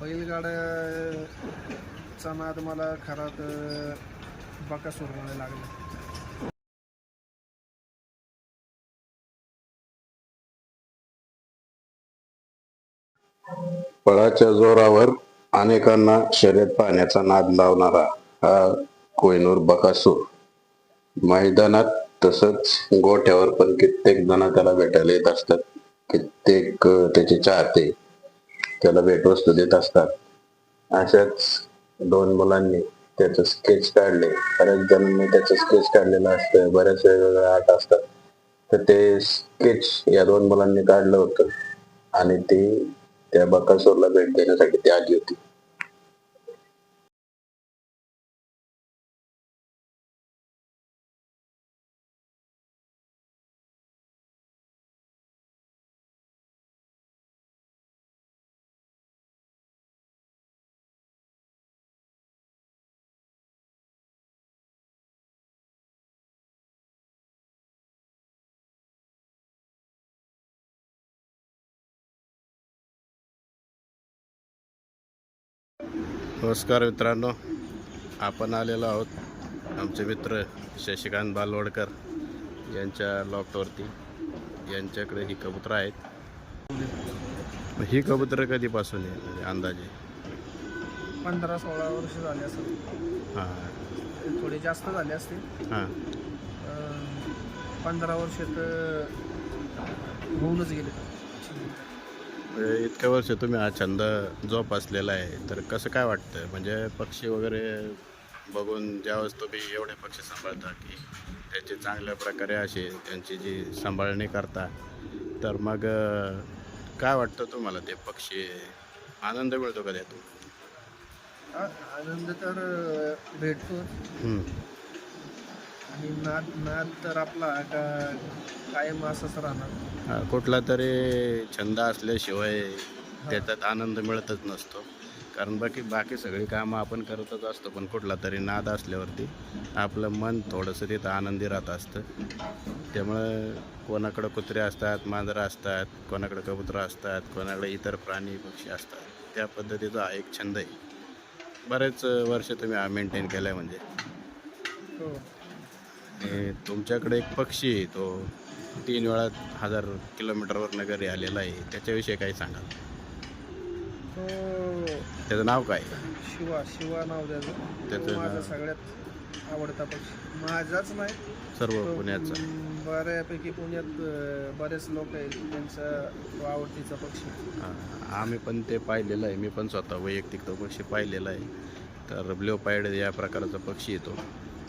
बैलगाड्याचा नाद मला खरात बकासूरमुळे लागला. पळाच्या जोरावर अनेकांना शर्यत पाहण्याचा नाद लावणारा हा कोहिनूर बकासूर. मैदानात तसंच गोठ्यावर पण कित्येक जण त्याला भेटायला येत असतात. कित्येक त्याचे चाहते त्याला भेटवस्तू देत असतात. अशाच दोन मुलांनी त्याचं स्केच काढले. बऱ्याच जणांनी त्याचं स्केच काढलेलं असतं. बऱ्याच वेगवेगळ्या आर्ट असतात. तर ते स्केच या दोन मुलांनी काढलं होतं. आणि ती त्या बकासूरला भेट देण्यासाठी ती आली होती. नमस्कार मित्रांनो आपण आलेलो आहोत आमचे मित्र शशिकांत बालवडकर यांच्या लॉफ्टवरती यांच्याकडे ही कबुतरं आहेत. ही कबुतरं कधीपासून आहे? म्हणजे अंदाजे? पंधरा सोळा वर्ष झाले असेल. हां. थोडे जास्त झाले असतील. हां. पंधरा वर्ष तर होऊनच गेले. इतक्या वर्ष तुम्ही हा छंद जोपासलेला आहे तर कसं काय वाटतं म्हणजे पक्षी वगैरे बघून ज्यावेळेस तुम्ही एवढे पक्षी सांभाळता की त्याची चांगल्या प्रकारे अशी त्यांची जी सांभाळणी करता तर मग काय वाटतं तुम्हाला ते पक्षी? आनंद मिळतो का त्यातून? आनंद तर भेटतो. आणि नाद नाद तर आपला का कायम असाच राहणार. हा, कुठला तरी छंद असल्याशिवाय त्याच्यात आनंद मिळतच नसतो. कारण बाकी बाकी सगळी कामं आपण करतच असतो पण कुठला तरी नाद असल्यावरती आपलं मन थोडंसं तिथं आनंदी राहत असतं. त्यामुळं कोणाकडं कुत्रे असतात मांजरं असतात कोणाकडे कबुतरं असतात कोणाकडे इतर प्राणी पक्षी असतात त्या पद्धतीचा हा एक छंद आहे. बरेच वर्ष तुम्ही हा मेंटेन केला आहे म्हणजे. हो. आणि तुमच्याकडे एक पक्षी आहे तो तीन वेळा हजार किलोमीटरवरनं घरी आलेला आहे. त्याच्याविषयी काही सांगाल? तो त्याचं नाव काय? शिवा शिवा नाव त्याचं. त्याचं तो माझा नाव? सगळ्यात आवडता पक्षी. माझाच नाही. सर्व तो, पुण्याचं? बऱ्यापैकी पुण्यात अं, बरेच लोक आहेत. त्यांचा तो आवडतीचा पक्षी हां, आम्ही पण ते पाहिलेलं आहे. मी पण स्वतः वैयक्तिक तो पक्षी पाहिलेला आहे. तर ब्ल्यू पायड या प्रकारचा पक्षी येतो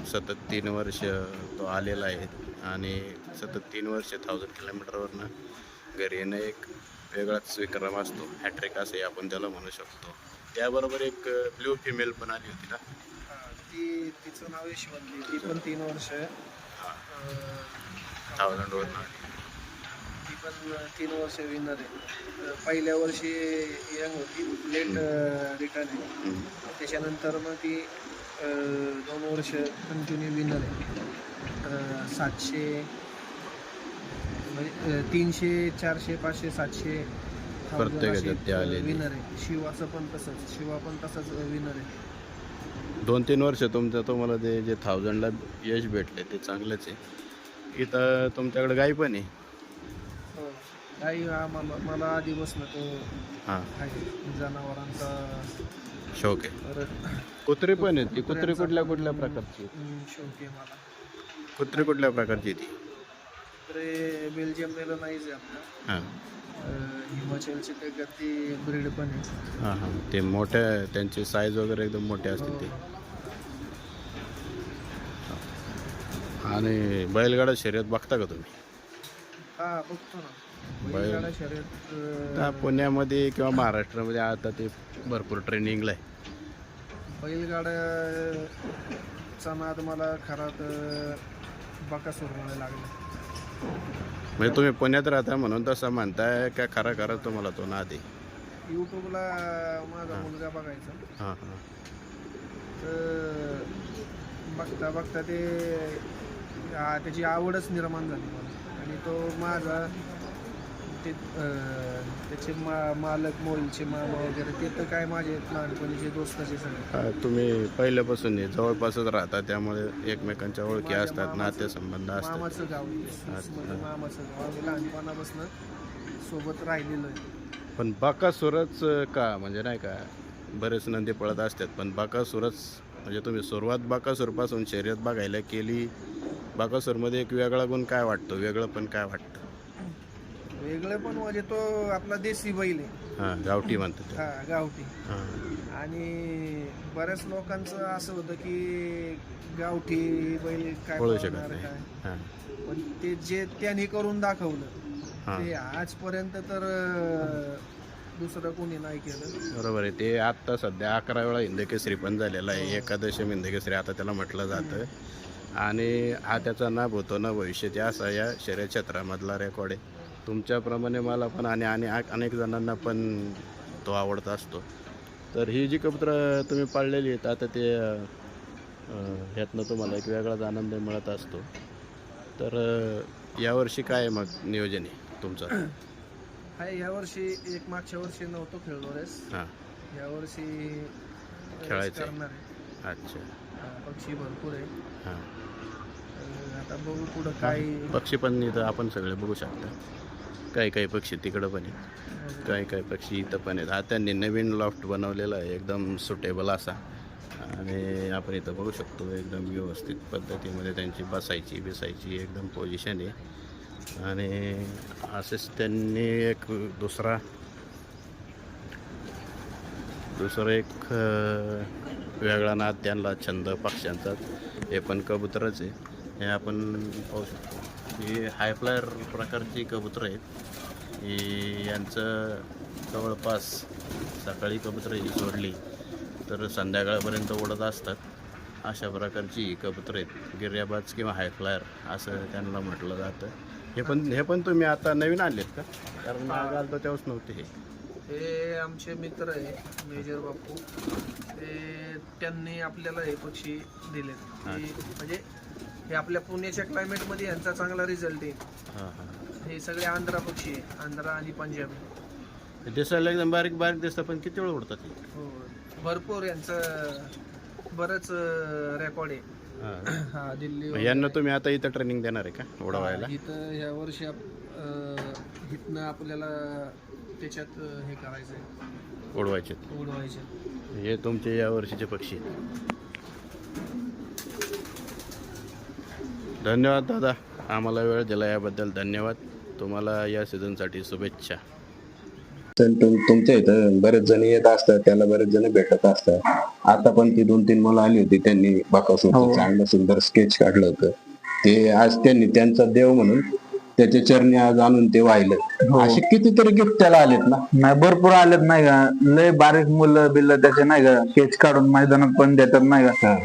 सतत तीन वर्ष तो आलेला आहे आणि सतत तीन वर्ष थाउजंड किलोमीटरवरनं घरी येणं एक वेगळाच विक्रम असतो. हॅट्रिक असंही आपण त्याला म्हणू शकतो. त्याबरोबर एक ब्ल्यू फिमेल पण आली होती ना? ती तिचं नाव यशवंती ती पण तीन वर्ष. थाउजंडवरनं आली पण तीन वर्ष विनर आहे पहिल्या वर्षी यंग होती लेट रिटर्न आहे. त्याच्यानंतर मग ती दोन वर्ष कंटिन्यू विनर आहे सातशे म्हणजे तीनशे चारशे पाचशे सातशे. विनर आहे शिवाचं पण तसंच शिवा पण तसंच विनर आहे दोन तीन वर्ष तुमचं तुम्हाला ते जे थाउजंडला यश भेटले ते चांगलंच आहे इथं तुमच्याकडे गाई पण आहे. काही आम्हाला मला आधी बसलं तो हां. आहे जनावरांचा. शौक आहे. परत कुत्री पण आहेत ती. कुत्री कुठल्या कुठल्या प्रकारची? हम्म, शौक आहे मला. कुत्री कुठल्या प्रकारची ती? तर बेल्जियम नेलं नाहीच आहे आपलं. हां. अं, हिमाचलचे ते गती ब्रीड पण आहे हां हां. ते मोठ्या त्यांची साईज वगैरे एकदम मोठे असते ते. आणि बैलगाडा शर्यत बघता का तुम्ही? हा बघतो ना. बैल- बैलगाडा शर्यत अं, पुण्यामध्ये किंवा महाराष्ट्रामध्ये आता ते भरपूर ट्रेनिंगला आहे. बैलगाड्याचा नाद मला खरात बकासूरमुळे लागला. म्हणजे तुम्ही पुण्यात राहता म्हणून तसं म्हणताय का खरा खरा तुम्हाला तो नाद आहे? यूट्यूबला माझा मुलगा बघायचा. हां हां. तर बघता बघता ते आ, त्याची आवडच निर्माण झाली. मला आणि तो माझा ते त्याचे मा मालक मोलचे मामा वगैरे ते तर काय माझे लहानपणीचे दोस्ताचे सगळे. हा, तुम्ही पहिल्यापासून हे जवळपासच राहता त्यामुळे एकमेकांच्या ओळखी माझ्या असतात मामाचं- नातेसंबंध असतात. मामाचं गाव आहे. मामाचं गाव आम्ही लहानपणापासून सोबत राहिलेलो आहे. पण बाकासुरच का म्हणजे नाही का बरेच नंदी पळत असतात पण बाकासुरच म्हणजे तुम्ही सुरुवात बाकासूरपासून शर्यत बघायला केली बाकासूरमध्ये एक वेगळा गुण काय वाटतो? वेगळं पण काय वाटतं? वेगळं पण म्हणजे तो आपला देसी बैल आहे. हां गावठी म्हणतात. हा गावठी. हां. आणि बऱ्याच लोकांचं असं होतं की गावठी बैल काय पळू शकत नाही. काय? हां. पण ते जे त्यांनी करून दाखवलं हां. ते आजपर्यंत तर अं, दुसरं कोणी नाही केलं. बरोबर आहे. ते आत्ता सध्या अकरा वेळा हिंदकेसरी पण झालेला आहे. एकादशी हिंदकेसरी आता त्याला म्हटलं जातं. आणि हा त्याचा ना भूतो ना भविष्याचे असा या शर्यत क्षेत्रामधला रेकॉर्ड आहे. तुमच्याप्रमाणे मला पण आणि आणि अनेक जणांना पण तो आवडत असतो. तर ही जी कबूतर तुम्ही पाळलेली आहेत आता ते ह्यातनं तुम्हाला एक वेगळाच आनंद मिळत असतो. तर यावर्षी काय मग नियोजन आहे तुमचं? हाय यावर्षी एक मागच्या वर्षी नव्हतो खेळलो रेस. हां. यावर्षी. करणार आहे. अच्छा. हा, पक्षी भरपूर आहे. हां. आता बघू पुढं काय पक्षी पण इथं आपण सगळे बघू शकता. काही काही पक्षी तिकडं पण आहेत. काही काही पक्षी इथं पण आहेत. हा त्यांनी नवीन लॉफ्ट बनवलेला आहे. एकदम सुटेबल असा. आणि आपण इथं बघू शकतो एकदम व्यवस्थित पद्धतीमध्ये त्यांची बसायची बिसायची एकदम पोझिशन आहे. आणि असेच त्यांनी एक दुसरा दुसरं एक वेगळा नाद त्यांना छंद पक्ष्यांचा. हे पण कबूतरच आहे. हे आपण पाहू शकतो. ही हायफ्लायर प्रकारची कबूतर आहेत. ही यांचं जवळपास सकाळी कबूतर ही सोडली तर संध्याकाळपर्यंत उडत असतात. अशा प्रकारची कबूतर आहेत. गिर्याबाज किंवा हायफ्लायर असं त्यांना म्हटलं जातं. हे पण हे पण तुम्ही आता नवीन आणलेत का? कारण मागं आलं तेव्हाच नव्हते हे. हे आमचे मित्र आहे मेजर बापू. ते त्यांनी आपल्याला हे पक्षी दिले म्हणजे हे आपल्या पुण्याच्या क्लायमेटमध्ये यांचा चांगला रिझल्ट आहे. हां हां. हे सगळे आंध्रा पक्षी आहे आंध्रा आणि पंजाबी. दिसायला एकदम बारीक बारीक दिसतं पण किती वेळ उडतात ते? हो भरपूर यांचं बरंच रेकॉर्ड आहे. हां. हा दिल्ली मग यांना तुम्ही आता इथं ट्रेनिंग देणार आहे का उडवायला? इथं ह्या वर्षी आप- अं, इथनं आपल्याला त्याच्यात अं, हे करायचं आहे उडवायचे. उडवायचे. हे तुमचे या वर्षीचे पक्षी आहेत. धन्यवाद दादा. आम्हाला वेळ दिला याबद्दल धन्यवाद. तुम्हाला या सीझनसाठी शुभेच्छा. तुमच्या इथं बरेच जण येत असतात त्याला बरेच जण भेटत असतात. आता पण ती दोन तीन मुलं आली होती त्यांनी बाकासूरचं चांगलं सुंदर स्केच काढलं होतं. ते आज त्यांनी त्यांचा देव म्हणून त्याच्या चरणी आज आणून ते वाहिलं. असे कितीतरी गिफ्ट त्याला आलेत ना? नाही भरपूर आलेत नाही का? लय बारीक मुलं बिल्ल त्याचे नाही का? केच काढून मैदानात पण देतात नाही का?